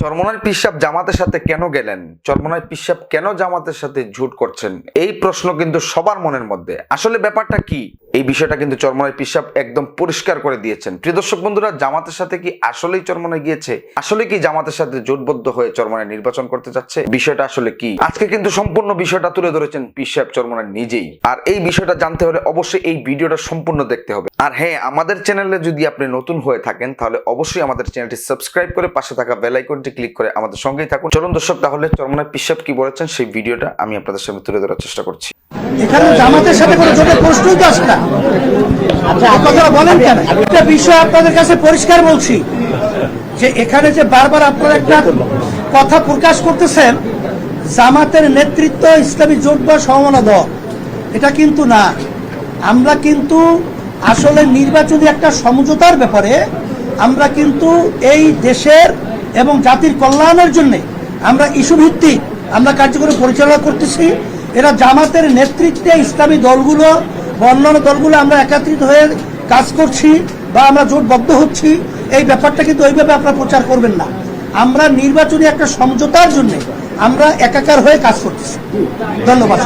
চরমনার পিসাব জামাতের সাথে কেন গেলেন? চরমনার পিসাব কেন জামাতের সাথে ঝুট করছেন? এই প্রশ্ন কিন্তু সবার মনের মধ্যে। আসলে ব্যাপারটা কি? এই বিষয়টা কিন্তু চরমনার পিসাব একদম পরিষ্কার করে দিয়েছেন। প্রিয় দর্শক বন্ধুরা, জামাতের সাথে কি আসলেই চরমনায় গিয়েছে? আসলে কি জামাতের সাথে জোটবদ্ধ হয়ে চরমনায় নির্বাচন করতে যাচ্ছে? বিষয়টা আসলে কি? আজকে কিন্তু সম্পূর্ণ বিষয়টা তুলে ধরেছেন পিসাব চরমনার নিজেই। আর এই বিষয়টা জানতে হলে অবশ্যই এই ভিডিওটা সম্পূর্ণ দেখতে হবে। আর হ্যাঁ আমাদের চ্যানেলে যদি আপনি নতুন হয়ে থাকেন, তাহলে অবশ্যই আমাদের চ্যানেলটি সাবস্ক্রাইব করে পাশে থাকা বেল আইকনটি ক্লিক করে আমাদের সঙ্গেই থাকুন। চলুন দর্শক, তাহলে চরমনার পিসাব কি বলেছেন, সেই ভিডিওটা আমি আপনাদের সামনে তুলে ধরার চেষ্টা করছি। এখানে জামাতের সাথে কোনো জোটের প্রশ্নই তো আসে না। আচ্ছা কথাটা বলেন কেন? একটা বিষয় আপনাদের কাছে পরিষ্কার বলছি যে এখানে যে বারবার আপনারা একটা কথা প্রকাশ করতেছেন জামাতের নেতৃত্ব ইসলামী জোট বা সমমনা দল এটা কিন্তু না। আমরা কিন্তু আসলে নির্বাচনী একটা সমঝোতার ব্যাপারে আমরা কিন্তু এই দেশের এবং জাতির কল্যাণের জন্য আমরা ইস্যু ভিত্তিক আমরা কার্যক্রম পরিচালনা করতেছি। এরা জামাতের নেতৃত্বে ইসলামী দলগুলো বা অন্যান্য দলগুলো আমরা একত্রিত হয়ে কাজ করছি বা আমরা জোটবদ্ধ হচ্ছি। এই ব্যাপারটা কিন্তু ওইভাবে আপনারা প্রচার করবেন না। আমরা নির্বাচনী একটা সমঝোতার জন্য আমরা একাকার হয়ে কাজ করছি ধন্যবাদ।